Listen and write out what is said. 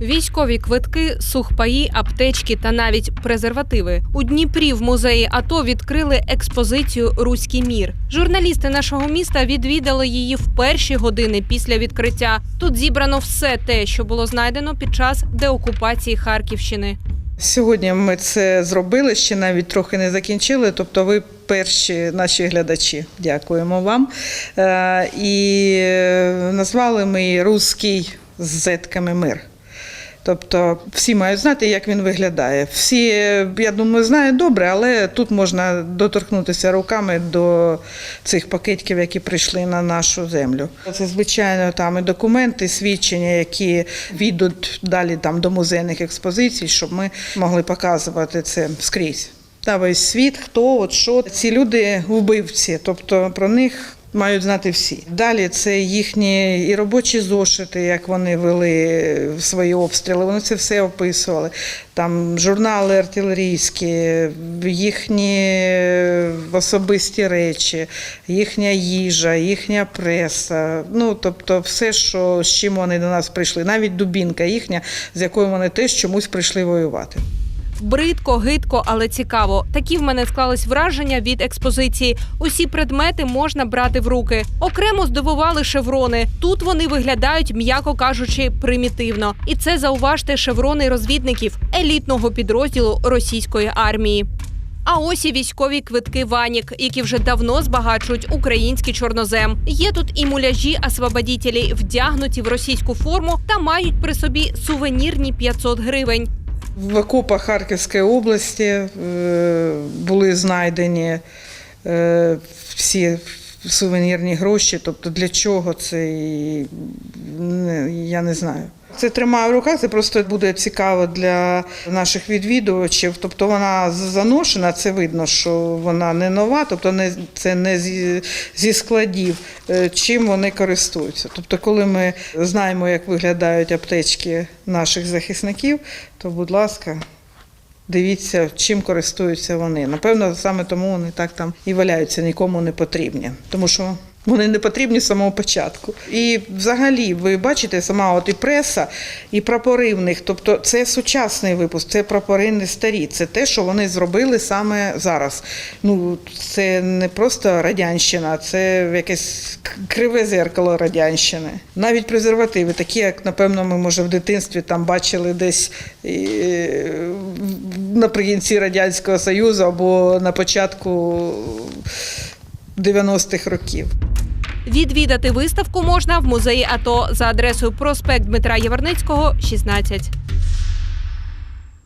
Військові квитки, сухпаї, аптечки та навіть презервативи. У Дніпрі в музеї АТО відкрили експозицію Руський мір. Журналісти нашого міста відвідали її в перші години після відкриття. Тут зібрано все те, що було знайдено під час деокупації Харківщини. Сьогодні ми це зробили, ще навіть трохи не закінчили. Тобто, ви перші наші глядачі. Дякуємо вам. Е, І е, назвали ми Руський з зетками мир. Тобто всі мають знати, як він виглядає. Всі, я думаю, знають добре, але тут можна доторкнутися руками до цих пакетів, які прийшли на нашу землю. Це звичайно там і документи, свідчення, які відуть далі там до музейних експозицій, щоб ми могли показувати це скрізь. Та весь світ, хто, от що ці люди вбивці, тобто про них. Мають знати всі. Далі це їхні і робочі зошити, як вони вели свої обстріли. Вони це все описували. Там журнали артилерійські, їхні особисті речі, їхня їжа, їхня преса. Ну тобто, все, що з чим вони до нас прийшли, навіть дубінка їхня, з якою вони теж чомусь прийшли воювати. Бридко, гидко, але цікаво. Такі в мене склались враження від експозиції. Усі предмети можна брати в руки. Окремо здивували шеврони. Тут вони виглядають, м'яко кажучи, примітивно. І це зауважте шеврони розвідників елітного підрозділу російської армії. А ось і військові квитки Ванік, які вже давно збагачують український чорнозем. Є тут і муляжі освободітелі, вдягнуті в російську форму та мають при собі сувенірні 500 гривень. В окопах Харківської області е, були знайдені е, всі сувенірні гроші. Тобто для чого це я не знаю. Це тримаю в руках, це просто буде цікаво для наших відвідувачів. Тобто вона заношена, це видно, що вона не нова, тобто не, це не зі, складів, е, чим вони користуються. Тобто, коли ми знаємо, як виглядають аптечки наших захисників, то, будь ласка, дивіться, чим користуються вони. Напевно, саме тому вони так там і валяються, нікому не потрібні. Тому що вони не потрібні з самого початку. І взагалі, ви бачите, сама от і преса, і прапори в них. Тобто це сучасний випуск, це прапори не старі. Це те, що вони зробили саме зараз. Ну, це не просто радянщина, це якесь криве зеркало радянщини. Навіть презервативи, такі, як, напевно, ми, може, в дитинстві там бачили десь наприкінці Радянського Союзу або на початку 90-х років. Відвідати виставку можна в музеї АТО за адресою проспект Дмитра Єверницького, 16.